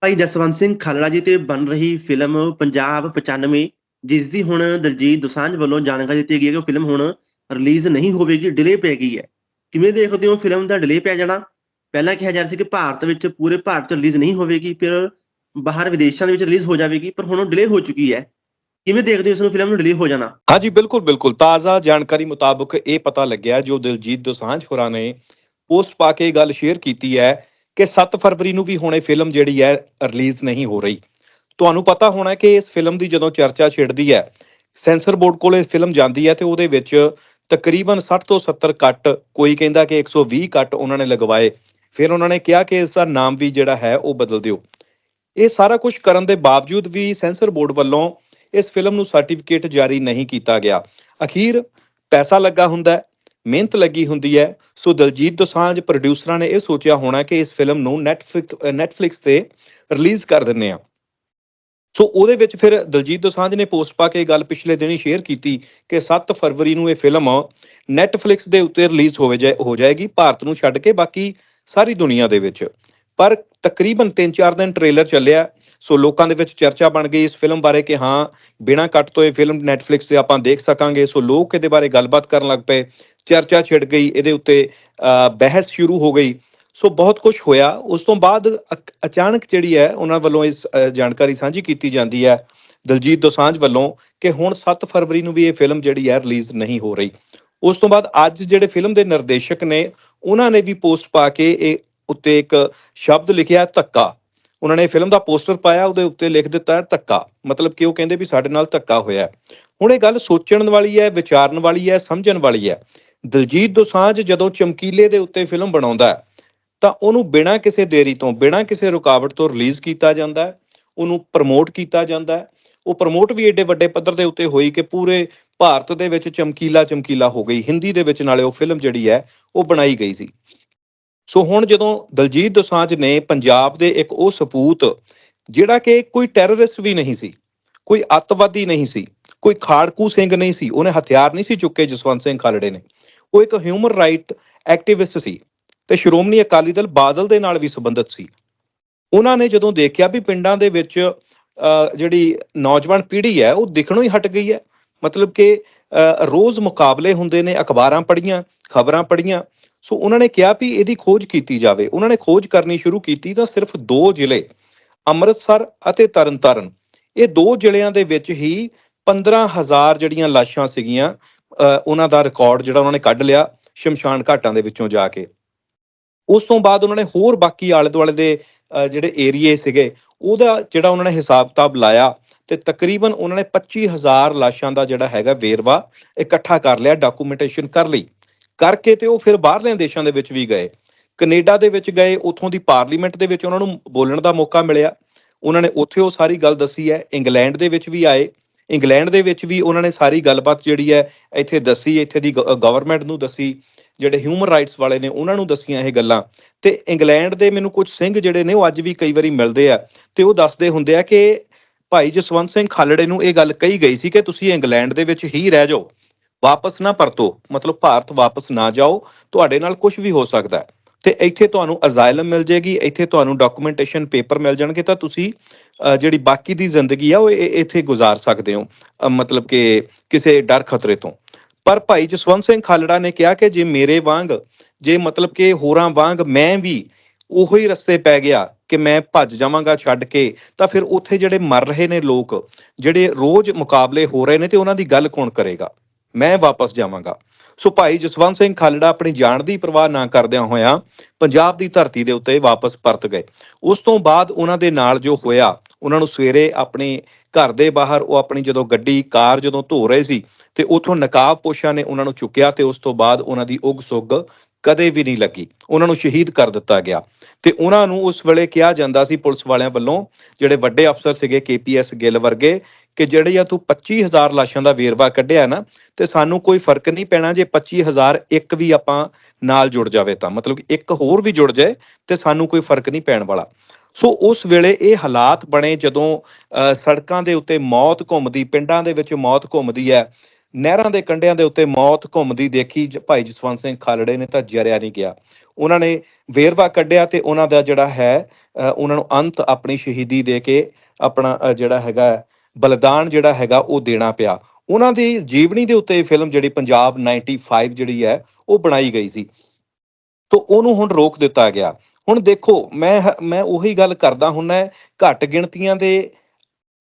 ਭਾਈ ਜਸਵੰਤ ਸਿੰਘ ਖਾਲੜਾ ਜੀ ਤੇ ਬਣ ਰਹੀ ਫਿਲਮ ਪੰਜਾਬ 95 ਜਿਸ ਦੀ ਹੁਣ ਦਲਜੀਤ ਦੋਸਾਂਝ ਵੱਲੋਂ ਜਾਣਕਾਰੀ ਦਿੱਤੀ ਗਈ ਹੈ ਕਿ ਫਿਲਮ ਹੁਣ ਰਿਲੀਜ਼ ਨਹੀਂ ਹੋਵੇਗੀ ਡਿਲੇ ਪੈ ਗਈ ਹੈ। ਕਿਵੇਂ ਦੇਖਦੇ ਹੋ ਫਿਲਮ ਦਾ ਡਿਲੇ ਪੈ ਜਾਣਾ? ਪਹਿਲਾਂ ਕਿਹਾ ਜਾ ਰਿਹਾ ਸੀ ਕਿ ਭਾਰਤ ਵਿੱਚ, ਪੂਰੇ ਭਾਰਤ ਰਿਲੀਜ਼ ਨਹੀਂ ਹੋਵੇਗੀ, ਫਿਰ ਬਾਹਰ ਵਿਦੇਸ਼ਾਂ ਦੇ ਵਿੱਚ ਰਿਲੀਜ਼ ਹੋ ਜਾਵੇਗੀ, ਪਰ ਹੁਣ ਉਹ ਡਿਲੇ ਹੋ ਚੁੱਕੀ ਹੈ। ਕਿਵੇਂ ਦੇਖਦੇ ਹੋ ਇਸ ਨੂੰ ਫਿਲਮ ਨੂੰ ਡਿਲੇ ਹੋ ਜਾਣਾ? ਹਾਂਜੀ, ਬਿਲਕੁਲ ਬਿਲਕੁਲ। ਤਾਜ਼ਾ ਜਾਣਕਾਰੀ ਮੁਤਾਬਕ ਇਹ ਪਤਾ ਲੱਗਿਆ ਜੋ ਦਿਲਜੀਤ ਦੋਸਾਂਝ ਹੋਰਾਂ ਨੇ ਪੋਸਟ ਪਾ ਕੇ ਗੱਲ ਸ਼ੇਅਰ ਕੀਤੀ ਹੈ ਕਿ 7 ਫਰਵਰੀ ਨੂੰ ਵੀ ਹੁਣ ਇਹ ਫਿਲਮ ਜਿਹੜੀ ਹੈ ਰਿਲੀਜ਼ ਨਹੀਂ ਹੋ ਰਹੀ। ਤੁਹਾਨੂੰ ਪਤਾ ਹੋਣਾ ਕਿ ਇਸ ਫਿਲਮ ਦੀ ਜਦੋਂ ਚਰਚਾ ਛਿੜਦੀ ਹੈ, ਸੈਂਸਰ ਬੋਰਡ ਕੋਲ ਇਹ ਫਿਲਮ ਜਾਂਦੀ ਹੈ ਤੇ ਉਹਦੇ ਵਿੱਚ ਤਕਰੀਬਨ 60 ਤੋਂ 70 ਕੱਟ, ਕੋਈ ਕਹਿੰਦਾ ਕਿ 120 ਕੱਟ ਉਹਨਾਂ ਨੇ ਲਗਵਾਏ। ਫਿਰ ਉਹਨਾਂ ਨੇ ਕਿਹਾ ਕਿ ਇਸ ਦਾ ਨਾਮ ਵੀ ਜਿਹੜਾ ਹੈ ਉਹ ਬਦਲ ਦਿਓ। ਇਹ ਸਾਰਾ ਕੁਝ ਕਰਨ ਦੇ ਬਾਵਜੂਦ ਵੀ ਸੈਂਸਰ ਬੋਰਡ ਵੱਲੋਂ ਇਸ ਫਿਲਮ ਨੂੰ ਸਰਟੀਫਿਕੇਟ ਜਾਰੀ ਨਹੀਂ ਕੀਤਾ ਗਿਆ। ਅਖੀਰ ਪੈਸਾ ਲੱਗਾ ਹੁੰਦਾ ਮਿਹਨਤ ਲੱਗੀ ਹੁੰਦੀ ਹੈ। ਸੋ ਦਲਜੀਤ ਦੋਸਾਂਝ ਪ੍ਰੋਡਿਊਸਰਾਂ ਨੇ ਇਹ ਸੋਚਿਆ ਹੋਣਾ ਕਿ ਇਸ ਫਿਲਮ ਨੂੰ ਨੈਟਫਲਿਕਸ ਨੈਟਫਲਿਕਸ ਤੇ ਰਿਲੀਜ਼ ਕਰ ਦਿੰਨੇ ਆ ਸੋ ਉਹਦੇ ਵਿੱਚ ਫਿਰ ਦਲਜੀਤ ਦੋਸਾਂਝ ਨੇ ਪੋਸਟ ਪਾ ਕੇ ਇਹ ਗੱਲ ਪਿਛਲੇ ਦਿਨੀ ਸ਼ੇਅਰ ਕੀਤੀ ਕਿ 7 ਫਰਵਰੀ ਨੂੰ ਇਹ ਫਿਲਮ ਨੈਟਫਲਿਕਸ ਦੇ ਉੱਤੇ ਰਿਲੀਜ਼ ਹੋਵੇ ਜਾਏ, ਹੋ ਜਾਏਗੀ, ਭਾਰਤ ਨੂੰ ਛੱਡ ਕੇ ਬਾਕੀ ਸਾਰੀ ਦੁਨੀਆ ਦੇ ਵਿੱਚ। ਪਰ ਤਕਰੀਬਨ 3-4 ਦਿਨ ਟ੍ਰੇਲਰ ਚੱਲਿਆ। ਸੋ ਲੋਕਾਂ ਦੇ ਵਿੱਚ ਚਰਚਾ ਬਣ ਗਈ ਇਸ ਫਿਲਮ ਬਾਰੇ ਕਿ ਹਾਂ ਬਿਨਾਂ ਕੱਟ ਤੋਂ ਇਹ ਫਿਲਮ ਨੈਟਫਲਿਕਸ ਤੇ ਆਪਾਂ ਦੇਖ ਸਕਾਂਗੇ। ਸੋ ਲੋਕ ਇਹਦੇ ਬਾਰੇ ਗੱਲਬਾਤ ਕਰਨ ਲੱਗ ਪਏ। ਚਰਚਾ ਛਿੜ ਗਈ ਇਹਦੇ ਉੱਤੇ ਅ, ਬਹਿਸ ਸ਼ੁਰੂ ਹੋ ਗਈ। ਸੋ ਬਹੁਤ ਕੁਝ ਹੋਇਆ। ਉਸ ਤੋਂ ਬਾਅਦ ਅਕ- ਅਚਾਨਕ ਜਿਹੜੀ ਹੈ ਉਹਨਾਂ ਵੱਲੋਂ ਇਸ ਜਾਣਕਾਰੀ ਸਾਂਝੀ ਕੀਤੀ ਜਾਂਦੀ ਹੈ ਦਲਜੀਤ ਦੋਸਾਂਝ ਵੱਲੋਂ ਕਿ ਹੁਣ 7 ਫਰਵਰੀ ਨੂੰ ਵੀ ਇਹ ਫਿਲਮ ਜਿਹੜੀ ਹੈ ਰਿਲੀਜ਼ ਨਹੀਂ ਹੋ ਰਹੀ। ਉਸ ਤੋਂ ਬਾਅਦ ਅੱਜ ਜਿਹੜੇ ਫਿਲਮ ਦੇ ਨਿਰਦੇਸ਼ਕ ਨੇ ਉਹਨਾਂ ਨੇ ਵੀ ਪੋਸਟ ਪਾ ਕੇ ਇਹ ਉੱਤੇ ਇੱਕ ਸ਼ਬਦ ਲਿਖਿਆ ਧੱਕਾ। ਉਹਨਾਂ ਨੇ ਫਿਲਮ ਦਾ ਪੋਸਟਰ ਪਾਇਆ, ਉਹਦੇ ਉੱਤੇ ਲਿਖ ਦਿੱਤਾ ਹੈ ਧੱਕਾ। ਮਤਲਬ ਕਿ ਉਹ ਕਹਿੰਦੇ ਵੀ ਸਾਡੇ ਨਾਲ ਧੱਕਾ ਹੋਇਆ ਹੁਣ ਇਹ ਗੱਲ ਸੋਚਣ ਵਾਲੀ ਹੈ, ਵਿਚਾਰਨ ਵਾਲੀ ਹੈ, ਸਮਝਣ ਵਾਲੀ ਹੈ। ਦਲਜੀਤ ਦੋਸਾਂਝ ਜਦੋਂ ਚਮਕੀਲੇ ਦੇ ਉੱਤੇ ਫਿਲਮ ਬਣਾਉਂਦਾ ਹੈ, ਤਾਂ ਉਹਨੂੰ ਬਿਨਾਂ ਕਿਸੇ ਦੇਰੀ ਤੋਂ, ਬਿਨਾਂ ਕਿਸੇ ਰੁਕਾਵਟ ਤੋਂ ਰਿਲੀਜ਼ ਕੀਤਾ ਜਾਂਦਾ ਹੈ, ਉਹਨੂੰ ਪ੍ਰਮੋਟ ਕੀਤਾ ਜਾਂਦਾ ਹੈ। ਉਹ ਪ੍ਰਮੋਟ ਵੀ ਏਡੇ ਵੱਡੇ ਪੱਧਰ ਦੇ ਉੱਤੇ ਹੋਈ ਕਿ ਪੂਰੇ ਭਾਰਤ ਦੇ ਵਿੱਚ ਚਮਕੀਲਾ ਚਮਕੀਲਾ ਹੋ ਗਈ। ਹਿੰਦੀ ਦੇ ਵਿੱਚ ਨਾਲੇ ਉਹ ਫਿਲਮ ਜਿਹੜੀ ਹੈ, ਉਹ ਬਣਾਈ ਗਈ ਸੀ। ਸੋ ਹੁਣ ਜਦੋਂ ਦਲਜੀਤ ਦੋਸਾਂਝ ਨੇ ਪੰਜਾਬ ਦੇ ਇੱਕ ਉਹ ਸਪੂਤ, ਜਿਹੜਾ ਕਿ ਕੋਈ ਟੈਰਰਿਸਟ ਵੀ ਨਹੀਂ ਸੀ, ਕੋਈ ਅੱਤਵਾਦੀ ਨਹੀਂ ਸੀ, ਕੋਈ ਖਾੜਕੂ ਸਿੰਘ ਨਹੀਂ ਸੀ, ਉਹਨੇ ਹਥਿਆਰ ਨਹੀਂ ਸੀ ਚੁੱਕੇ ਜਸਵੰਤ ਸਿੰਘ ਖਾਲੜੇ ਨੇ। ਉਹ ਇੱਕ ਹਿਊਮਨ ਰਾਈਟ ਐਕਟਿਵਿਸਟ ਸੀ ਤੇ ਸ਼੍ਰੋਮਣੀ ਅਕਾਲੀ ਦਲ ਬਾਦਲ ਦੇ ਨਾਲ ਵੀ ਸੰਬੰਧਿਤ ਸੀ। ਉਹਨਾਂ ਨੇ ਜਦੋਂ ਦੇਖਿਆ ਵੀ ਪਿੰਡਾਂ ਦੇ ਵਿੱਚ ਜਿਹੜੀ ਨੌਜਵਾਨ ਪੀੜ੍ਹੀ ਹੈ, ਉਹ ਦਿਖਣੋਂ ਹੀ ਹਟ ਗਈ ਹੈ। ਮਤਲਬ ਕਿ ਰੋਜ਼ ਮੁਕਾਬਲੇ ਹੁੰਦੇ ਨੇ, ਅਖਬਾਰਾਂ ਪੜ੍ਹੀਆਂ, ਖਬਰਾਂ ਪੜ੍ਹੀਆਂ ਸੋ ਉਹਨਾਂ ਨੇ ਕਿਹਾ ਵੀ ਇਹਦੀ ਖੋਜ ਕੀਤੀ ਜਾਵੇ। ਉਹਨਾਂ ਨੇ ਖੋਜ ਕਰਨੀ ਸ਼ੁਰੂ ਕੀਤੀ ਤਾਂ ਸਿਰਫ ਦੋ ਜ਼ਿਲ੍ਹੇ, ਅੰਮ੍ਰਿਤਸਰ ਅਤੇ ਤਰਨਤਾਰਨ। ਇਹ ਦੋ ਜ਼ਿਲ੍ਹਿਆਂ ਦੇ ਵਿੱਚ ਹੀ 15000 ਜਿਹੜੀਆਂ ਲਾਸ਼ਾਂ ਸੀਗੀਆਂ ਉਹਨਾਂ ਦਾ ਰਿਕਾਰਡ ਜਿਹੜਾ ਉਹਨਾਂ ਨੇ ਕੱਢ ਲਿਆ ਸ਼ਮਸ਼ਾਨ ਘਾਟਾਂ ਦੇ ਵਿੱਚੋਂ ਜਾ ਕੇ। ਉਸ ਤੋਂ ਬਾਅਦ ਉਹਨਾਂ ਨੇ ਹੋਰ ਬਾਕੀ ਆਲੇ ਦੁਆਲੇ ਦੇ ਜਿਹੜੇ ਏਰੀਏ ਸੀਗੇ, ਉਹਦਾ ਜਿਹੜਾ ਉਹਨਾਂ ਨੇ ਹਿਸਾਬ ਕਿਤਾਬ ਲਾਇਆ ਤੇ ਤਕਰੀਬਨ ਉਹਨਾਂ ਨੇ 25000 ਲਾਸ਼ਾਂ ਦਾ ਜਿਹੜਾ ਹੈਗਾ ਵੇਰਵਾ ਇਕੱਠਾ ਕਰ ਲਿਆ ਡਾਕੂਮੈਂਟੇਸ਼ਨ ਕਰ ਲਈ। ਕਰਕੇ ਤੇ ਉਹ ਫਿਰ ਬਾਹਰਲਿਆਂ ਦੇਸ਼ਾਂ ਦੇ ਵਿੱਚ ਵੀ ਗਏ। ਕੈਨੇਡਾ ਦੇ ਵਿੱਚ ਗਏ, ਉੱਥੋਂ ਦੀ ਪਾਰਲੀਮੈਂਟ ਦੇ ਵਿੱਚ ਉਹਨਾਂ ਨੂੰ ਬੋਲਣ ਦਾ ਮੌਕਾ ਮਿਲਿਆ। ਉਹਨਾਂ ਨੇ ਉੱਥੇ ਉਹ ਸਾਰੀ ਗੱਲ ਦੱਸੀ ਹੈ। ਇੰਗਲੈਂਡ ਦੇ ਵਿੱਚ ਵੀ ਆਏ। ਇੰਗਲੈਂਡ ਦੇ ਵਿੱਚ ਵੀ ਉਹਨਾਂ ਨੇ ਸਾਰੀ ਗੱਲਬਾਤ ਜਿਹੜੀ ਹੈ, ਇੱਥੇ ਦੱਸੀ, ਇੱਥੇ ਦੀ ਗਵਰਨਮੈਂਟ ਨੂੰ ਦੱਸੀ, ਜਿਹੜੇ ਹਿਊਮਨ ਰਾਈਟਸ ਵਾਲੇ ਨੇ ਉਹਨਾਂ ਨੂੰ ਦੱਸੀਆਂ ਇਹ ਗੱਲਾਂ। ਤੇ ਇੰਗਲੈਂਡ ਦੇ ਮੈਨੂੰ ਕੁਝ ਸਿੰਘ ਜਿਹੜੇ ਨੇ, ਉਹ ਅੱਜ ਵੀ ਕਈ ਵਾਰੀ ਮਿਲਦੇ ਆ ਤੇ ਉਹ ਦੱਸਦੇ ਹੁੰਦੇ ਆ ਕਿ ਭਾਈ ਜਸਵੰਤ ਸਿੰਘ ਖਾਲੜੇ ਨੂੰ ਇਹ ਗੱਲ ਕਹੀ ਗਈ ਸੀ ਕਿ ਤੁਸੀਂ ਇੰਗਲੈਂਡ ਦੇ ਵਿੱਚ ਹੀ ਰਹਿ ਜਾਓ। ਵਾਪਸ ਨਾ ਪਰਤੋ। ਮਤਲਬ ਭਾਰਤ ਵਾਪਸ ਨਾ ਜਾਓ, ਤੁਹਾਡੇ ਨਾਲ ਕੁਝ ਵੀ ਹੋ ਸਕਦਾ ਹੈ। ਤੇ ਇੱਥੇ ਤੁਹਾਨੂੰ ਅਜ਼ਾਇਲਮ ਮਿਲ ਜੇਗੀ ਇੱਥੇ ਤੁਹਾਨੂੰ ਡਾਕੂਮੈਂਟੇਸ਼ਨ ਪੇਪਰ ਮਿਲ ਜਾਣਗੇ, ਤਾਂ ਤੁਸੀਂ ਜਿਹੜੀ ਬਾਕੀ ਦੀ ਜ਼ਿੰਦਗੀ ਆ, ਉਹ ਇ- ਇੱਥੇ ਗੁਜ਼ਾਰ ਸਕਦੇ ਹੋ। ਮਤਲਬ ਕਿ ਕਿਸੇ ਡਰ ਖਤਰੇ ਤੋਂ। ਪਰ ਭਾਈ ਜਸਵੰਤ ਸਿੰਘ ਖਾਲੜਾ ਨੇ ਕਿਹਾ ਕਿ ਜੇ ਮੇਰੇ ਵਾਂਗ, ਜੇ ਮਤਲਬ ਕਿ ਹੋਰਾਂ ਵਾਂਗ ਮੈਂ ਵੀ ਉਹੋ ਹੀ ਰਸਤੇ ਪੈ ਗਿਆ ਕਿ ਮੈਂ ਭੱਜ ਜਾਵਾਂਗਾ ਛੱਡ ਕੇ, ਤਾਂ ਫਿਰ ਉੱਥੇ ਜਿਹੜੇ ਮਰ ਰਹੇ ਨੇ ਲੋਕ, ਜਿਹੜੇ ਰੋਜ਼ ਮੁਕਾਬਲੇ ਹੋ ਰਹੇ ਨੇ, ਤੇ ਉਹਨਾਂ ਦੀ ਗੱਲ ਕੌਣ ਕਰੇਗਾ? ਮੈਂ ਵਾਪਸ ਜਾਵਾਂਗਾ। ਸੋ ਭਾਈ ਜਸਵੰਤ ਸਿੰਘ ਖਾਲੜਾ ਆਪਣੀ ਜਾਨ ਦੀ ਪਰਵਾਹ ਨਾ ਕਰਦਿਆਂ ਹੋਇਆਂ ਪੰਜਾਬ ਦੀ ਧਰਤੀ ਦੇ ਉੱਤੇ ਵਾਪਸ ਪਰਤ ਗਏ। ਉਸ ਤੋਂ ਬਾਅਦ ਉਹਨਾਂ ਦੇ ਨਾਲ ਜੋ ਹੋਇਆ, ਉਹਨਾਂ ਨੂੰ ਸਵੇਰੇ ਆਪਣੇ ਘਰ ਦੇ ਬਾਹਰ ਉਹ ਆਪਣੀ ਜਦੋਂ ਗੱਡੀ, ਕਾਰ ਜਦੋਂ ਧੋ ਰਹੇ ਸੀ ਤੇ ਉਥੋਂ ਨਕਾਬ ਪੋਸ਼ਾਂ ਨੇ ਉਹਨਾਂ ਨੂੰ ਚੁੱਕਿਆ ਤੇ ਉਸ ਤੋਂ ਬਾਅਦ ਉਹਨਾਂ ਦੀ ਉਗ ਸੁੱਗ ਕਦੇ ਵੀ ਨਹੀਂ ਲੱਗੀ। ਉਹਨਾਂ ਨੂੰ ਸ਼ਹੀਦ ਕਰ ਦਿੱਤਾ ਗਿਆ। ਤੇ ਉਹਨਾਂ ਨੂੰ ਉਸ ਵੇਲੇ ਕਿਹਾ ਜਾਂਦਾ ਸੀ ਪੁਲਿਸ ਵਾਲਿਆਂ ਵੱਲੋਂ ਜਿਹੜੇ ਵੱਡੇ ਅਫਸਰ ਸੀਗੇ ਕੇਪੀਐਸ ਗਿੱਲ ਵਰਗੇ ਕਿ ਜਿਹੜੇ ਆ ਤੂੰ 25000 ਲਾਸ਼ਾਂ ਦਾ ਵੇਰਵਾ ਕੱਢਿਆ ਨਾ ਤੇ ਸਾਨੂੰ ਕੋਈ ਫ਼ਰਕ ਨਹੀਂ ਪੈਣਾ ਜੇ 25000 ਇੱਕ ਵੀ ਆਪਾਂ ਨਾਲ ਜੁੜ ਜਾਵੇ ਤਾਂ। ਮਤਲਬ ਇੱਕ ਹੋਰ ਵੀ ਜੁੜ ਜਾਏ ਤੇ ਸਾਨੂੰ ਕੋਈ ਫ਼ਰਕ ਨਹੀਂ ਪੈਣ ਵਾਲਾ। ਸੋ ਉਸ ਵੇਲੇ ਇਹ ਹਾਲਾਤ ਬਣੇ ਜਦੋਂ ਅ, ਸੜਕਾਂ ਦੇ ਉੱਤੇ ਮੌਤ ਘੁੰਮਦੀ ਪਿੰਡਾਂ ਦੇ ਵਿੱਚ ਮੌਤ ਘੁੰਮਦੀ ਹੈ ਨਹਿਰਾਂ ਦੇ ਕੰਢਿਆਂ ਦੇ ਉੱਤੇ ਮੌਤ ਘੁੰਮਦੀ ਦੇਖੀ। ਭਾਈ ਜਸਵੰਤ ਸਿੰਘ ਖਾਲੜੇ ਨੇ ਤਾਂ ਜਰਿਆ ਨਹੀਂ ਗਿਆ। ਉਹਨਾਂ ਨੇ ਵੇਰਵਾ ਕੱਢਿਆ ਤੇ ਉਹਨਾਂ ਦਾ ਜਿਹੜਾ ਹੈ ਅ, ਉਹਨਾਂ ਨੂੰ ਅੰਤ ਆਪਣੀ ਸ਼ਹੀਦੀ ਦੇ ਕੇ ਆਪਣਾ ਜਿਹੜਾ ਹੈਗਾ ਬਲੀਦਾਨ ਜਿਹੜਾ ਹੈਗਾ ਉਹ ਦੇਣਾ ਪਿਆ। ਉਹਨਾਂ ਦੀ ਜੀਵਨੀ ਦੇ ਉੱਤੇ ਇਹ ਫਿਲਮ ਜਿਹੜੀ ਪੰਜਾਬ 95 ਜਿਹੜੀ ਹੈ, ਉਹ ਬਣਾਈ ਗਈ ਸੀ। ਤੋਂ ਉਹਨੂੰ ਹੁਣ ਰੋਕ ਦਿੱਤਾ ਗਿਆ। ਹੁਣ ਦੇਖੋ, ਮੈਂ ਹ- ਮੈਂ ਉਹੀ ਗੱਲ ਕਰਦਾ ਹੁੰਨਾ ਘੱਟ ਗਿਣਤੀਆਂ ਦੇ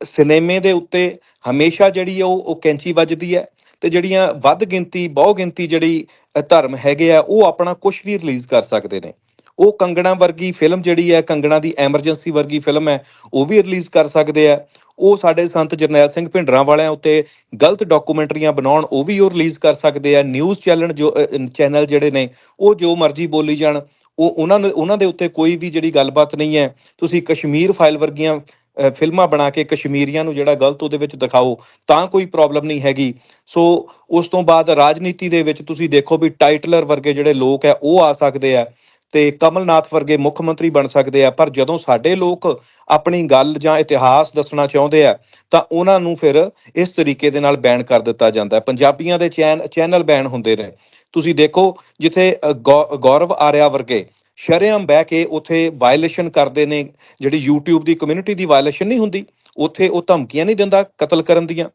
ਸਿਨੇਮੇ ਦੇ ਉੱਤੇ ਹਮੇਸ਼ਾ ਜਿਹੜੀ ਆ ਉਹ ਉਹ ਕੈਂਚੀ ਵੱਜਦੀ ਹੈ ਤੇ ਜਿਹੜੀਆਂ ਵੱਧ ਗਿਣਤੀ, ਬਹੁ ਗਿਣਤੀ ਜਿਹੜੀ ਧਰਮ ਹੈਗੇ ਆ, ਉਹ ਆਪਣਾ ਕੁਝ ਵੀ ਰਿਲੀਜ਼ ਕਰ ਸਕਦੇ ਨੇ। ਉਹ ਕੰਗਣਾ ਵਰਗੀ ਫਿਲਮ ਜਿਹੜੀ ਹੈ, ਕੰਗਣਾ ਦੀ ਐਮਰਜੈਂਸੀ ਵਰਗੀ ਫਿਲਮ ਹੈ, ਉਹ ਵੀ ਰਿਲੀਜ਼ ਕਰ ਸਕਦੇ ਆ ਉਹ ਸਾਡੇ ਸੰਤ ਜਰਨੈਲ ਸਿੰਘ ਭਿੰਡਰਾਂ ਵਾਲਿਆਂ ਉੱਤੇ ਗਲਤ ਡਾਕੂਮੈਂਟਰੀਆਂ ਬਣਾਉਣ, ਉਹ ਵੀ ਉਹ ਰਿਲੀਜ਼ ਕਰ ਸਕਦੇ ਆ ਨਿਊਜ਼ ਚੈਨਲ ਜੋ ਚੈਨਲ ਜਿਹੜੇ ਨੇ, ਉਹ ਜੋ ਮਰਜ਼ੀ ਬੋਲੀ ਜਾਣ, ਉਹ ਉਹਨਾਂ ਨੂੰ, ਉਹਨਾਂ ਦੇ ਉੱਤੇ ਕੋਈ ਵੀ ਜਿਹੜੀ ਗੱਲਬਾਤ ਨਹੀਂ ਹੈ। ਤੁਸੀਂ ਕਸ਼ਮੀਰ ਫਾਈਲ ਵਰਗੀਆਂ ਫਿਲਮਾਂ ਬਣਾ ਕੇ ਕਸ਼ਮੀਰੀਆਂ ਨੂੰ ਜਿਹੜਾ ਗਲਤ ਉਹਦੇ ਵਿੱਚ ਦਿਖਾਓ, ਤਾਂ ਕੋਈ ਪ੍ਰੋਬਲਮ ਨਹੀਂ ਹੈਗੀ। ਸੋ ਉਸ ਤੋਂ ਬਾਅਦ ਰਾਜਨੀਤੀ ਦੇ ਵਿੱਚ ਤੁਸੀਂ ਦੇਖੋ ਵੀ ਟਾਈਟਲਰ ਵਰਗੇ ਜਿਹੜੇ ਲੋਕ ਹੈ, ਉਹ ਆ ਸਕਦੇ ਆ ਤੇ ਕਮਲਨਾਥ ਵਰਗੇ ਮੁੱਖ ਮੰਤਰੀ ਬਣ ਸਕਦੇ ਆ। ਪਰ ਜਦੋਂ ਸਾਡੇ ਲੋਕ ਆਪਣੀ ਗੱਲ ਜਾਂ ਇਤਿਹਾਸ ਦੱਸਣਾ ਚਾਹੁੰਦੇ ਆ, ਤਾਂ ਉਹਨਾਂ ਨੂੰ ਫਿਰ ਇਸ ਤਰੀਕੇ ਦੇ ਨਾਲ ਬੈਨ ਕਰ ਦਿੱਤਾ ਜਾਂਦਾ। ਹੈ ਪੰਜਾਬੀਆਂ ਦੇ ਚੈਨ, ਚੈਨਲ ਬੈਨ ਹੁੰਦੇ ਨੇ। ਤੁਸੀਂ ਦੇਖੋ, ਜਿੱਥੇ ਗੌ- ਗੌਰਵ ਆਰਿਆ ਵਰਗੇ ਸ਼ਰੇਆਮ ਬਹਿ ਕੇ ਉਥੇ ਵਾਇਲੇਸ਼ਨ ਕਰਦੇ ਨੇ, ਜਿਹੜੀ YouTube ਦੀ ਕਮਿਊਨਿਟੀ ਦੀ ਵਾਇਲੇਸ਼ਨ ਨਹੀਂ ਹੁੰਦੀ, ਉਥੇ ਉਹ ਧਮਕੀਆਂ ਨਹੀਂ ਦਿੰਦਾ ਕਤਲ ਕਰਨ ਦੀਆਂ।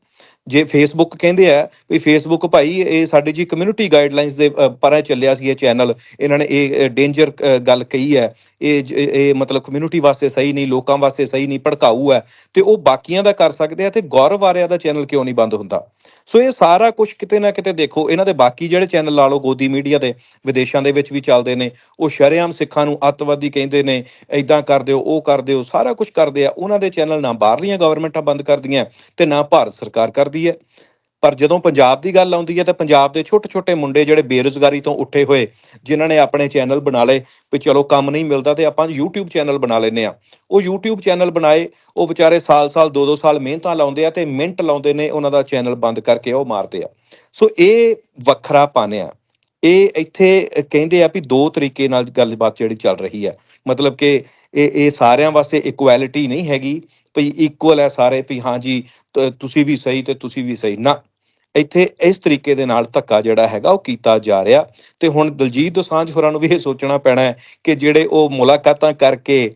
ਜੇ ਫੇਸਬੁੱਕ ਕਹਿੰਦੇ ਆ ਵੀ ਫੇਸਬੁੱਕ ਭਾਈ ਇਹ ਸਾਡੀ ਜੀ ਕਮਿਊਨਿਟੀ ਗਾਈਡਲਾਈਨਸ ਦੇ ਅ, ਪਰਾਂ ਚੱਲਿਆ ਸੀ ਇਹ ਚੈਨਲ ਇਹਨਾਂ ਨੇ ਇਹ ਡੇਂਜਰ ਗੱਲ ਕਹੀ ਹੈ। ਇਹ ਇਹ ਮਤਲਬ ਕਮਿਊਨਿਟੀ ਵਾਸਤੇ ਸਹੀ ਨਹੀਂ ਲੋਕਾਂ ਵਾਸਤੇ ਸਹੀ ਨਹੀਂ ਭੜਕਾਊ ਹੈ। ਤੇ ਉਹ ਬਾਕੀਆਂ ਦਾ ਕਰ ਸਕਦੇ ਆ ਤੇ ਗੌਰਵ ਆਰਿਆ ਦਾ ਚੈਨਲ ਕਿਉਂ ਨਹੀਂ ਬੰਦ ਹੁੰਦਾ? ਸੋ ਇਹ ਸਾਰਾ ਕੁਝ ਕਿਤੇ ਨਾ ਕਿਤੇ ਦੇਖੋ ਇਹਨਾਂ ਦੇ ਬਾਕੀ ਜਿਹੜੇ ਚੈਨਲ ਲਾ ਲਓ ਗੋਦੀ ਮੀਡੀਆ ਦੇ ਵਿਦੇਸ਼ਾਂ ਦੇ ਵਿੱਚ ਵੀ ਚੱਲਦੇ ਨੇ ਉਹ ਸ਼ਰੇਆਮ ਸਿੱਖਾਂ ਨੂੰ ਅੱਤਵਾਦੀ ਕਹਿੰਦੇ ਨੇ ਐਦਾਂ ਕਰ ਦਿਓ ਉਹ ਕਰ ਦਿਓ ਸਾਰਾ ਕੁਝ ਕਰਦੇ ਆ ਉਹਨਾਂ ਦੇ ਚੈਨਲ ਨਾ ਬਾਹਰਲੀਆਂ ਗਵਰਨਮੈਂਟਾਂ ਬੰਦ ਕਰਦੀਆਂ ਤੇ ਨਾ ਭਾਰਤ ਸਰਕਾਰ ਕਰਦੀ ਹੈ। ਪਰ ਜਦੋਂ ਪੰਜਾਬ ਦੀ ਗੱਲ ਆਉਂਦੀ ਹੈ ਤਾਂ ਪੰਜਾਬ ਦੇ ਛੋਟੇ-ਛੋਟੇ ਮੁੰਡੇ ਜਿਹੜੇ ਬੇਰੁਜ਼ਗਾਰੀ ਤੋਂ ਉੱਠੇ ਹੋਏ, ਜਿਨ੍ਹਾਂ ਨੇ ਆਪਣੇ ਚੈਨਲ ਬਣਾ ਲਏ ਵੀ ਚਲੋ ਕੰਮ ਨਹੀਂ ਮਿਲਦਾ ਤੇ ਆਪਾਂ YouTube ਚੈਨਲ ਬਣਾ ਲੈਨੇ ਆ ਉਹ YouTube ਚੈਨਲ ਬਣਾਏ, ਉਹ ਵਿਚਾਰੇ ਸਾਲ-ਸਾਲ 2-2 ਸਾਲ ਮਿਹਨਤਾਂ ਲਾਉਂਦੇ ਆ ਤੇ ਮਿੰਟ ਲਾਉਂਦੇ ਨੇ ਉਹਨਾਂ ਦਾ ਚੈਨਲ ਬੰਦ ਕਰਕੇ ਉਹ ਮਾਰਦੇ ਆ। ਸੋ ਇਹ ਵੱਖਰਾ ਪਾਨਿਆ ਇਹ ਇੱਥੇ ਕਹਿੰਦੇ ਆ ਵੀ ਦੋ ਤਰੀਕੇ ਨਾਲ ਗੱਲਬਾਤ ਜਿਹੜੀ ਚੱਲ ਰਹੀ ਹੈ। ਮਤਲਬ ਕਿ ਇਹ ਇਹ ਸਾਰਿਆਂ ਵਾਸਤੇ ਇਕੁਐਲਿਟੀ ਨਹੀਂ ਹੈਗੀ ਵੀ ਇਕੁਅਲ ਹੈ ਸਾਰੇ ਵੀ ਹਾਂ ਜੀ ਤੁਸੀਂ ਵੀ ਸਹੀ ਤੇ ਤੁਸੀਂ ਵੀ ਸਹੀ। ਨਾ, ਇੱਥੇ ਇਸ ਤਰੀਕੇ ਦੇ ਨਾਲ ਧੱਕਾ ਜਿਹੜਾ ਹੈਗਾ ਉਹ ਕੀਤਾ ਜਾ ਰਿਹਾ ਤੇ ਹੁਣ ਦਲਜੀਤ ਦੋਸਾਂਝ ਹੋਰਾਂ ਨੂੰ ਵੀ ਇਹ ਸੋਚਣਾ ਪੈਣਾ ਹੈ ਕਿ ਜਿਹੜੇ ਉਹ ਮੁਲਾਕਾਤਾਂ ਕਰਕੇ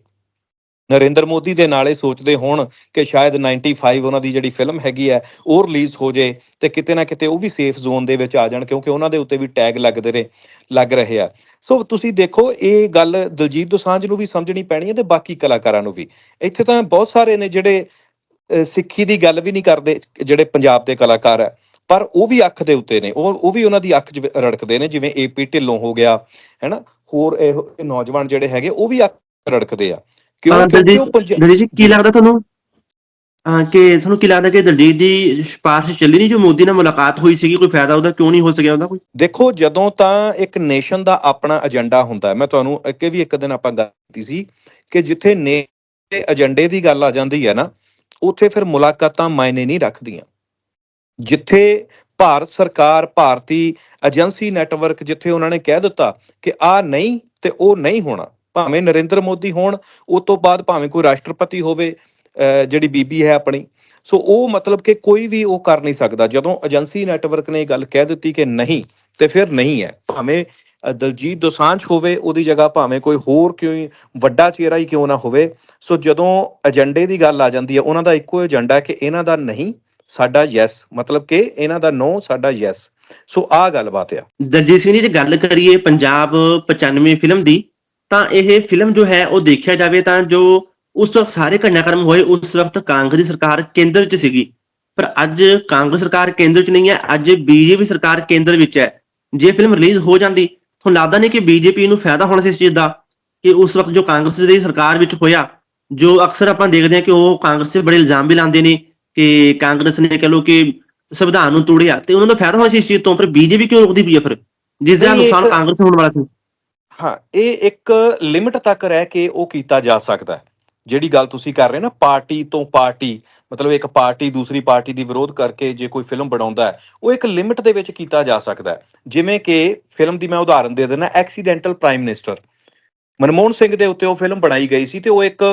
ਨਰਿੰਦਰ ਮੋਦੀ ਦੇ ਨਾਲ ਇਹ ਸੋਚਦੇ ਹੋਣ ਕਿ ਸ਼ਾਇਦ 95 ਉਹਨਾਂ ਦੀ ਜਿਹੜੀ ਫਿਲਮ ਹੈਗੀ ਹੈ, ਉਹ ਰਿਲੀਜ਼ ਹੋ ਜੇ ਤੇ ਕਿਤੇ ਨਾ ਕਿਤੇ ਉਹ ਵੀ ਸੇਫ ਜ਼ੋਨ ਦੇ ਵਿੱਚ ਆ ਜਾਣ ਕਿਉਂਕਿ ਉਹਨਾਂ ਦੇ ਉੱਤੇ ਵੀ ਟੈਗ ਲੱਗਦੇ ਰਹੇ, ਲੱਗ ਰਹੇ ਆ। ਸੋ ਤੁਸੀਂ ਦੇਖੋ, ਇਹ ਗੱਲ ਦਲਜੀਤ ਦੋਸਾਂਝ ਨੂੰ ਵੀ ਸਮਝਣੀ ਪੈਣੀ ਹੈ ਤੇ ਬਾਕੀ ਕਲਾਕਾਰਾਂ ਨੂੰ ਵੀ। ਇੱਥੇ ਤਾਂ ਬਹੁਤ ਸਾਰੇ ਨੇ ਜਿਹੜੇ ਸਿੱਖੀ ਦੀ ਗੱਲ ਵੀ ਨਹੀਂ ਕਰਦੇ, ਜਿਹੜੇ ਪੰਜਾਬ ਦੇ ਕਲਾਕਾਰ ਹੈ, ਪਰ ਉਹ ਵੀ ਅੱਖ ਦੇ ਉੱਤੇ ਨੇ। ਉਹ ਉਹ ਵੀ ਉਹਨਾਂ ਦੀ ਅੱਖ ਰੜਕਦੇ ਨੇ, ਜਿਵੇਂ ਏਪੀ ਢਿੱਲੋਂ ਹੋ ਗਿਆ, ਹੈਨਾ? ਹੋਰ ਇਹੋ ਨੌਜਵਾਨ ਜਿਹੜੇ ਹੈਗੇ, ਉਹ ਵੀ ਅੱਖ ਰੜਕਦੇ ਆ। ਕਿਉਂ ਕਿਉਂਕਿ ਉਹ ਦਲਜੀਤ ਜੀ ਕੀ ਲੱਗਦਾ ਤੁਹਾਨੂੰ? ਹਾਂ ਕਿ ਤੁਹਾਨੂੰ ਕੀ ਲੱਗਦਾ ਕਿ ਦਲਜੀਤ ਦੀ ਸਿਫਾਰਿਸ਼ ਚੱਲੀ ਨਹੀਂ ਜੋ ਮੋਦੀ ਨਾਲ ਮੁਲਾਕਾਤ ਹੋਈ ਸੀਗੀ? ਕੋਈ ਫਾਇਦਾ ਉਹਦਾ ਕਿਉਂ ਨਹੀਂ ਹੋ ਸਕਿਆ ਉਹਦਾ ਕੋਈ? ਦੇਖੋ ਜਦੋਂ ਤਾਂ ਇੱਕ ਨੇਸ਼ਨ ਦਾ ਆਪਣਾ ਏਜੰਡਾ ਹੁੰਦਾ ਹੈ ਮੈਂ ਤੁਹਾਨੂੰ ਅੱਗੇ ਵੀ ਇੱਕ ਦਿਨ ਆਪਾਂ ਗੱਲ ਕੀਤੀ ਸੀ ਕਿ ਜਿੱਥੇ ਨੇ ਏਜੰਡੇ ਦੀ ਗੱਲ ਆ ਜਾਂਦੀ ਹੈ ਨਾ ਉੱਥੇ ਫਿਰ ਮੁਲਾਕਾਤਾਂ ਮਾਇਨੇ ਨਹੀਂ ਰੱਖਦੀਆਂ। ਜਿੱਥੇ ਭਾਰਤ ਸਰਕਾਰ ਭਾਰਤੀ ਏਜੰਸੀ ਨੈਟਵਰਕ ਜਿੱਥੇ ਉਹਨਾਂ ਨੇ ਕਹਿ ਦਿੱਤਾ ਕਿ ਆ ਨਹੀਂ ਤੇ ਉਹ ਨਹੀਂ ਹੋਣਾ ਭਾਵੇਂ ਨਰਿੰਦਰ ਮੋਦੀ ਹੋਣ ਉਸ ਤੋਂ ਬਾਅਦ ਭਾਵੇਂ ਕੋਈ ਰਾਸ਼ਟਰਪਤੀ ਹੋਵੇ ਜਿਹੜੀ ਬੀਬੀ ਹੈ ਆਪਣੀ। ਸੋ ਉਹ ਮਤਲਬ ਕਿ ਕੋਈ ਵੀ ਉਹ ਕਰ ਨਹੀਂ ਸਕਦਾ। ਜਦੋਂ ਏਜੰਸੀ ਨੈਟਵਰਕ ਨੇ ਇਹ ਗੱਲ ਕਹਿ ਦਿੱਤੀ ਕਿ ਨਹੀਂ, ਤੇ ਫਿਰ ਨਹੀਂ ਹੈ। ਭਾਵੇਂ ਦਲਜੀਤ ਦੋਸਾਂਝ ਹੋਵੇ ਉਹਦੀ ਜਗ੍ਹਾ, ਭਾਵੇਂ ਕੋਈ ਹੋਰ ਕਿਉਂ ਵੱਡਾ ਚਿਹਰਾ ਹੀ ਕਿਉਂ ਨਾ ਹੋਵੇ। ਸੋ ਜਦੋਂ ਏਜੰਡੇ ਦੀ ਗੱਲ ਆ ਜਾਂਦੀ ਹੈ, ਉਹਨਾਂ ਦਾ ਇੱਕੋ ਏਜੰਡਾ ਕਿ ਇਹਨਾਂ ਦਾ ਨਹੀਂ, ਸਾਡਾ ਯੈਸ। ਮਤਲਬ ਕਿ ਇਹਨਾਂ ਦਾ ਨੋ, ਸਾਡਾ ਯੈਸ। ਸੋ ਆਹ ਗੱਲਬਾਤ ਆ। ਦਲਜੀਤ ਸਿੰਘ ਜੀ, ਜੇ ਗੱਲ ਕਰੀਏ ਪੰਜਾਬ 95 ਫਿਲਮ ਦੀ ਤਾਂ ਇਹ ਫਿਲਮ ਜੋ ਹੈ ਉਹ ਦੇਖਿਆ ਜਾਵੇ ਤਾਂ ਜੋ ਉਸ ਵਕਤ ਸਾਰੇ ਘਟਨਾਕ੍ਰਮ ਹੋਏ ਉਸ ਵਕਤ ਕਾਂਗਰਸ ਦੀ ਸਰਕਾਰ ਕੇਂਦਰ 'ਚ ਸੀਗੀ। ਪਰ ਅੱਜ ਕਾਂਗਰਸ ਸਰਕਾਰ ਕੇਂਦਰ 'ਚ ਨਹੀਂ ਹੈ ਅੱਜ ਬੀਜੇਪੀ ਸਰਕਾਰ ਕੇਂਦਰ ਵਿੱਚ ਹੈ। ਜੇ ਫਿਲਮ ਰਿਲੀਜ਼ ਹੋ ਜਾਂਦੀ ਤੁਹਾਨੂੰ ਲੱਗਦਾ ਨਹੀਂ ਕਿ ਬੀਜੇਪੀ ਨੂੰ ਫਾਇਦਾ ਹੋਣਾ ਸੀ ਇਸ ਚੀਜ਼ ਦਾ? ਕਿ ਉਸ ਵਕਤ ਜੋ ਕਾਂਗਰਸ ਦੀ ਸਰਕਾਰ ਵਿੱਚ ਹੋਇਆ ਜੋ ਅਕਸਰ ਆਪਾਂ ਦੇਖਦੇ ਹਾਂ ਕਿ ਉਹ ਕਾਂਗਰਸ 'ਤੇ ਬੜੇ ਇਲਜ਼ਾਮ ਵੀ ਲਾਉਂਦੇ ਨੇ ਕਿ ਕਾਂਗਰਸ ਨੇ ਕਹ ਲੋ ਕਿ ਸੰਵਿਧਾਨ ਨੂੰ ਤੋੜਿਆ। ਤੇ ਉਹਨਾਂ ਦਾ ਫਾਇਦਾ ਹੋਣਾ ਸੀ ਇਸ ਚੀਜ਼ ਤੋਂ ਪਰ ਬੀਜੇਪੀ ਕਿਉਂ ਰੁਕਦੀ ਪਈ ਹੈ ਫਿਰ? ਜਿਸ ਦਾ ਨੁਕਸਾਨ ਕਾਂਗਰਸ ਨੂੰ ਹੋਣ ਵਾਲਾ ਸੀ। ਹਾਂ, ਇਹ ਇੱਕ ਲਿਮਿਟ ਤੱਕ ਰਹਿ ਕੇ ਉਹ ਕੀਤਾ ਜਾ ਸਕਦਾ ਹੈ। ਜਿਹੜੀ ਗੱਲ ਤੁਸੀਂ ਕਰ ਰਹੇ ਹੋ ਨਾ, ਪਾਰਟੀ ਤੋਂ ਪਾਰਟੀ, ਮਤਲਬ ਇੱਕ ਪਾਰਟੀ ਦੂਸਰੀ ਪਾਰਟੀ ਦੀ ਵਿਰੋਧ ਕਰਕੇ ਜੇ ਕੋਈ ਫਿਲਮ ਬਣਾਉਂਦਾ ਹੈ, ਉਹ ਇੱਕ ਲਿਮਿਟ ਦੇ ਵਿੱਚ ਕੀਤਾ ਜਾ ਸਕਦਾ ਹੈ। ਜਿਵੇਂ ਕਿ ਫਿਲਮ ਦੀ ਮੈਂ ਉਦਾਹਰਨ ਦੇ ਦਿੰਦਾ Accidental Prime Minister Manmohan Singh ਦੇ ਉੱਤੇ ਉਹ ਫਿਲਮ ਬਣਾਈ ਗਈ ਸੀ ਤੇ ਉਹ ਇੱਕ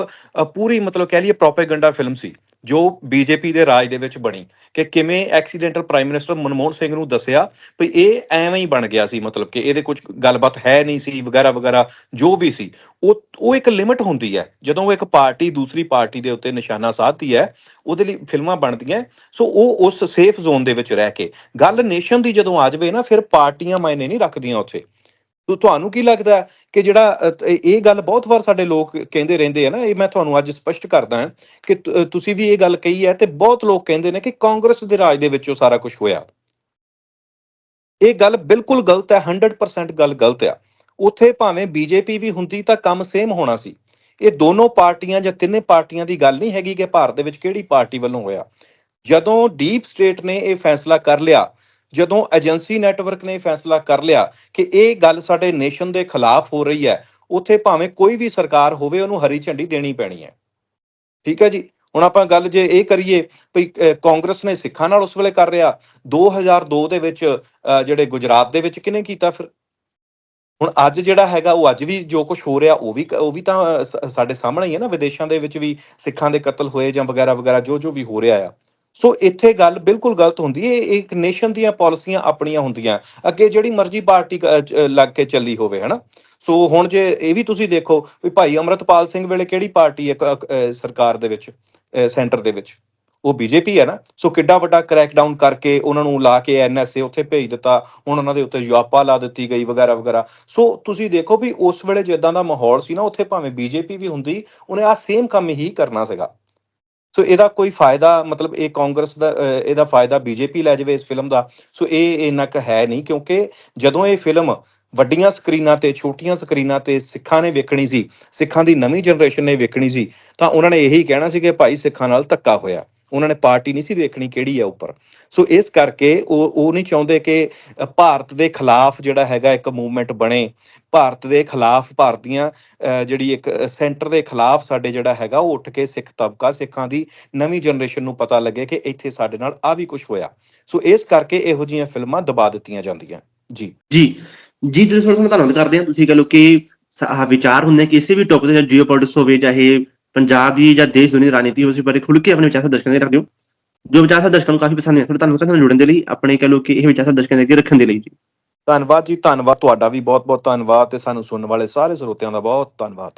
ਪੂਰੀ ਮਤਲਬ ਕਹਿ ਲਈਏ ਪ੍ਰੋਪੇਗੈਂਡਾ ਫਿਲਮ ਸੀ, ਜੋ ਬੀਜੇਪੀ ਦੇ ਰਾਜ ਦੇ ਵਿੱਚ ਬਣੀ ਕਿ ਕਿਵੇਂ Accidental Prime Minister Manmohan Singh ਨੂੰ ਦੱਸਿਆ ਵੀ ਇਹ ਐਵੇਂ ਹੀ ਬਣ ਗਿਆ ਸੀ, ਮਤਲਬ ਕਿ ਇਹਦੇ ਕੁਝ ਗੱਲਬਾਤ ਹੈ ਨਹੀਂ ਸੀ, ਵਗੈਰਾ ਵਗੈਰਾ, ਜੋ ਵੀ ਸੀ, ਉਹ ਉਹ ਇੱਕ ਲਿਮਿਟ ਹੁੰਦੀ ਹੈ, ਜਦੋਂ ਉਹ ਇੱਕ ਪਾਰਟੀ ਦੂਸਰੀ ਪਾਰਟੀ ਦੇ ਉੱਤੇ ਨਿਸ਼ਾਨਾ ਸਾਧਦੀ ਹੈ, ਉਹਦੇ ਲਈ ਫਿਲਮਾਂ ਬਣਦੀਆਂ, ਸੋ ਉਹ ਉਸ ਸੇਫ ਜ਼ੋਨ ਦੇ ਵਿੱਚ ਰਹਿ ਕੇ, ਗੱਲ ਨੇਸ਼ਨ ਦੀ ਜਦੋਂ ਆ ਜਾਵੇ ਨਾ, ਫਿਰ ਪਾਰਟੀਆਂ ਮਾਇਨੇ ਨਹੀਂ ਰੱਖਦੀਆਂ ਉੱਥੇ। ਤੋ, ਤੁਹਾਨੂੰ ਕੀ ਲੱਗਦਾ ਕਿ ਜਿਹੜਾ ਇਹ ਗੱਲ ਬਹੁਤ ਵਾਰ ਸਾਡੇ ਲੋਕ ਕਹਿੰਦੇ ਰਹਿੰਦੇ ਆ ਨਾ, ਇਹ ਮੈਂ ਤੁਹਾਨੂੰ ਅੱਜ ਸਪਸ਼ਟ ਕਰਦਾ ਹਾਂ ਕਿ ਤੁਸੀਂ ਵੀ ਇਹ ਗੱਲ ਕਹੀ ਹੈ ਤੇ ਬਹੁਤ ਲੋਕ ਕਹਿੰਦੇ ਨੇ ਕਿ ਕਾਂਗਰਸ ਦੇ ਰਾਜ ਦੇ ਵਿੱਚ ਉਹ ਸਾਰਾ ਕੁਝ ਹੋਇਆ। ਇਹ ਗੱਲ ਬਿਲਕੁਲ ਗਲਤ ਹੈ 100% ਗੱਲ ਗਲਤ ਆ। ਉੱਥੇ ਭਾਵੇਂ ਬੀਜੇਪੀ ਵੀ ਹੁੰਦੀ ਤਾਂ ਕੰਮ ਸੇਮ ਹੋਣਾ ਸੀ। ਇਹ ਦੋਨੋਂ ਪਾਰਟੀਆਂ ਜਾਂ ਤਿੰਨੇ ਪਾਰਟੀਆਂ ਦੀ ਗੱਲ ਨਹੀਂ ਹੈਗੀ ਕਿ ਭਾਰਤ ਦੇ ਵਿੱਚ ਕਿਹੜੀ ਪਾਰਟੀ ਵੱਲੋਂ ਹੋਇਆ। ਜਦੋਂ ਡੀਪ ਸਟੇਟ ਨੇ ਇਹ ਫੈਸਲਾ ਕਰ ਲਿਆ ਜਦੋਂ ਏਜੰਸੀ ਨੈਟਵਰਕ ਨੇ ਫੈਸਲਾ ਕਰ ਲਿਆ ਕਿ ਇਹ ਗੱਲ ਸਾਡੇ ਨੇਸ਼ਨ ਦੇ ਖਿਲਾਫ ਹੋ ਰਹੀ ਹੈ, ਉੱਥੇ ਭਾਵੇਂ ਕੋਈ ਵੀ ਸਰਕਾਰ ਹੋਵੇ, ਉਹਨੂੰ ਹਰੀ ਝੰਡੀ ਦੇਣੀ ਪੈਣੀ ਹੈ। ਠੀਕ ਹੈ ਜੀ? ਹੁਣ ਆਪਾਂ ਗੱਲ ਜੇ ਇਹ ਕਰੀਏ ਵੀ ਕਾਂਗਰਸ ਨੇ ਸਿੱਖਾਂ ਨਾਲ ਉਸ ਵੇਲੇ ਕਰ ਰਿਹਾ। 2002 ਦੇ ਵਿੱਚ ਜਿਹੜੇ ਗੁਜਰਾਤ ਦੇ ਵਿੱਚ ਕਿਹਨੇ ਕੀਤਾ ਫਿਰ? ਹੁਣ ਅੱਜ ਜਿਹੜਾ ਹੈਗਾ, ਉਹ ਅੱਜ ਵੀ ਜੋ ਕੁਝ ਹੋ ਰਿਹਾ, ਉਹ ਵੀ ਉਹ ਵੀ ਤਾਂ ਸ- ਸਾਡੇ ਸਾਹਮਣੇ ਹੀ ਹੈ ਨਾ, ਵਿਦੇਸ਼ਾਂ ਦੇ ਵਿੱਚ ਵੀ ਸਿੱਖਾਂ ਦੇ ਕਤਲ ਹੋਏ ਜਾਂ ਵਗੈਰਾ ਵਗੈਰਾ ਜੋ ਜੋ ਵੀ ਹੋ ਰਿਹਾ ਆ। ਸੋ ਇੱਥੇ ਗੱਲ ਬਿਲਕੁਲ ਗਲਤ ਹੁੰਦੀ ਹੈ। ਇਹ ਇੱਕ ਨੇਸ਼ਨ ਦੀਆਂ ਪਾਲਿਸੀਆਂ ਆਪਣੀਆਂ ਹੁੰਦੀਆਂ। ਅੱਗੇ ਜਿਹੜੀ ਮਰਜ਼ੀ ਪਾਰਟੀ ਲੱਗ ਕੇ ਚੱਲੀ ਹੋਵੇ, ਹਨਾ? ਸੋ ਹੁਣ ਜੇ ਇਹ ਵੀ ਤੁਸੀਂ ਦੇਖੋ ਵੀ ਭਾਈ ਅਮਰਤਪਾਲ ਸਿੰਘ ਵੇਲੇ ਕਿਹੜੀ ਪਾਰਟੀ ਹੈ ਸਰਕਾਰ ਦੇ ਵਿੱਚ ਸੈਂਟਰ ਦੇ ਵਿੱਚ? ਉਹ ਬੀਜੇਪੀ ਹੈ ਨਾ? ਸੋ ਕਿੱਡਾ ਵੱਡਾ ਕ੍ਰੈਕਡਾਊਨ ਕਰਕੇ ਉਹਨਾਂ ਨੂੰ ਲਾ ਕੇ ਐਨਐਸਏ ਉੱਥੇ ਭੇਜ ਦਿੱਤਾ। ਹੁਣ ਉਹਨਾਂ ਦੇ ਉੱਤੇ ਯਾਪਾ ਲਾ ਦਿੱਤੀ ਗਈ, ਵਗੈਰਾ ਵਗੈਰਾ। ਸੋ ਤੁਸੀਂ ਦੇਖੋ ਵੀ ਉਸ ਵੇਲੇ ਜਿੱਦਾਂ ਦਾ ਮਾਹੌਲ ਸੀ ਨਾ, ਉੱਥੇ ਭਾਵੇਂ ਬੀਜੇਪੀ ਵੀ ਹੁੰਦੀ, ਉਹਨੇ ਆ ਸੇਮ ਕੰਮ ਹੀ ਕਰਨਾ ਸੀਗਾ। ਸੋ ਇਹਦਾ ਕੋਈ ਫਾਇਦਾ, ਮਤਲਬ ਇਹ ਕਾਂਗਰਸ ਦਾ ਇਹਦਾ ਫਾਇਦਾ ਬੀਜੇਪੀ ਲੈ ਜਾਵੇ ਇਸ ਫਿਲਮ ਦਾ। ਸੋ ਇਹ ਇੰਨਾ ਕੁ ਹੈ ਨਹੀਂ ਕਿਉਂਕਿ ਜਦੋਂ ਇਹ ਫਿਲਮ ਵੱਡੀਆਂ ਸਕਰੀਨਾਂ ਤੇ, ਛੋਟੀਆਂ ਸਕਰੀਨਾਂ ਤੇ ਸਿੱਖਾਂ ਨੇ ਵੇਖਣੀ ਸੀ, ਸਿੱਖਾਂ ਦੀ ਨਵੀਂ ਜਨਰੇਸ਼ਨ ਨੇ ਵੇਖਣੀ ਸੀ, ਤਾਂ ਉਹਨਾਂ ਨੇ ਇਹੀ ਕਹਿਣਾ ਸੀ ਕਿ ਭਾਈ ਸਿੱਖਾਂ ਨਾਲ ਧੱਕਾ ਹੋਇਆ। ਉਹਨਾਂ ਨੇ ਪਾਰਟੀ ਨਹੀਂ ਸੀ ਦੇਖਣੀ ਕਿਹੜੀ ਹੈ ਉੱਪਰ। ਸੋ ਇਸ ਕਰਕੇ ਉਹ ਉਹ ਨਹੀਂ ਚਾਹੁੰਦੇ ਕਿ ਭਾਰਤ ਦੇ ਖਿਲਾਫ ਜਿਹੜਾ ਹੈਗਾ ਇੱਕ ਮੂਵਮੈਂਟ ਬਣੇ। ਭਾਰਤ ਦੇ ਖਿਲਾਫ ਭਾਰਤੀਆਂ ਜਿਹੜੀ ਇੱਕ ਸੈਂਟਰ ਦੇ ਖਿਲਾਫ ਸਾਡੇ ਜਿਹੜਾ ਹੈਗਾ ਉਹ ਉੱਠ ਕੇ ਸਿੱਖ ਤਬਕਾ, ਸਿੱਖਾਂ ਦੀ ਨਵੀਂ ਜਨਰੇਸ਼ਨ ਨੂੰ ਪਤਾ ਲੱਗੇ ਕਿ ਇੱਥੇ ਸਾਡੇ ਨਾਲ ਆ ਵੀ ਕੁਝ ਹੋਇਆ। ਸੋ ਇਸ ਕਰਕੇ ਇਹੋ ਜਿਹੀਆਂ ਫਿਲਮਾਂ ਦਬਾ ਦਿੱਤੀਆਂ ਜਾਂਦੀਆਂ। ਜੀ। ਜੀ। ਜੀ ਜੀ ਤੁਹਾਨੂੰ ਧੰਨਵਾਦ ਕਰਦੇ ਹਾਂ, ਤੁਸੀਂ ਕਹ ਲੋ ਕਿ ਵਿਚਾਰ ਹੁੰਦੇ ਕਿਸੇ ਵੀ ਟੌਪਿਕ ਤੇ ਜੀਓਪੋਲਿਟਿਕਸ ਹੋਵੇ, ਚਾਹੇ ਪੰਜਾਬ ਦੀ ਜਾਂ ਦੇਸ਼ ਦੁਨੀਆ ਦੀ ਰਾਜਨੀਤੀ ਉਸ ਬਾਰੇ ਖੁੱਲ ਕੇ ਆਪਣੇ ਵਿਚਾਰ ਦਰਸ਼ਕਾਂ ਦੇ ਰੱਖ ਦਿਓ ਜੋ ਵਿਚਾਰ ਦਰਸ਼ਕਾਂ ਨੂੰ ਕਾਫੀ ਪਸੰਦ ਹੈ ਤੁਹਾਡਾ ਧੰਨਵਾਦ ਸਾਨੂੰ ਜੁੜਨ ਦੇ ਲਈ, ਆਪਣੇ ਕਹ ਲੋ ਕਿ ਇਹ ਵਿਚਾਰ ਦਰਸ਼ਕਾਂ ਦੇ ਅੱਗੇ ਰੱਖਣ ਦੇ ਲਈ ਜੀ। ਧੰਨਵਾਦ ਜੀ, ਧੰਨਵਾਦ ਤੁਹਾਡਾ ਵੀ ਬਹੁਤ ਬਹੁਤ ਧੰਨਵਾਦ ਤੇ ਸਾਨੂੰ ਸੁਣਨ ਵਾਲੇ ਸਾਰੇ ਸਰੋਤਿਆਂ ਦਾ ਬਹੁਤ ਧੰਨਵਾਦ।